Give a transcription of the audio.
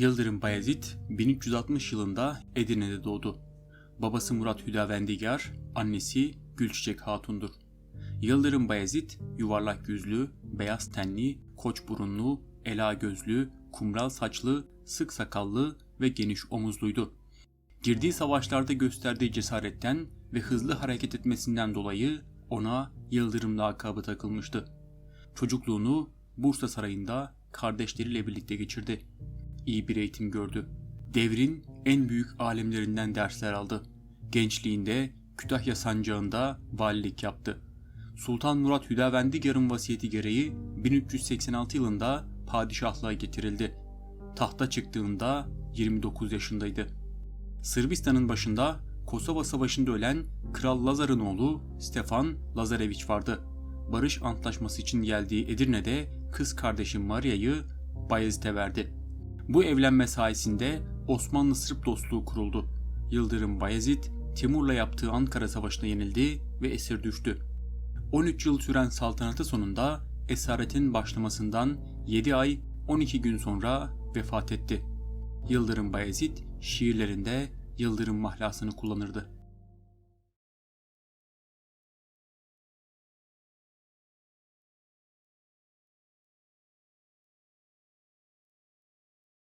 Yıldırım Bayezid 1360 yılında Edirne'de doğdu. Babası Murat Hüdavendigar, annesi Gülçiçek Hatun'dur. Yıldırım Bayezid yuvarlak yüzlü, beyaz tenli, koç burunlu, ela gözlü, kumral saçlı, sık sakallı ve geniş omuzluydu. Girdiği savaşlarda gösterdiği cesaretten ve hızlı hareket etmesinden dolayı ona Yıldırım lakabı takılmıştı. Çocukluğunu Bursa Sarayı'nda kardeşleriyle birlikte geçirdi. İyi bir eğitim gördü. Devrin en büyük alemlerinden dersler aldı. Gençliğinde Kütahya sancağında valilik yaptı. Sultan Murat Hüdavendigar'ın vasiyeti gereği 1386 yılında padişahlığa getirildi. Tahta çıktığında 29 yaşındaydı. Sırbistan'ın başında Kosova Savaşı'nda ölen Kral Lazar'ın oğlu Stefan Lazareviç vardı. Barış Antlaşması için geldiği Edirne'de kız kardeşi Maria'yı Bayezid'e verdi. Bu evlenme sayesinde Osmanlı-Sırp dostluğu kuruldu. Yıldırım Bayezid, Timur'la yaptığı Ankara Savaşı'na yenildi ve esir düştü. 13 yıl süren saltanatı sonunda esaretin başlamasından 7 ay 12 gün sonra vefat etti. Yıldırım Bayezid şiirlerinde Yıldırım mahlasını kullanırdı.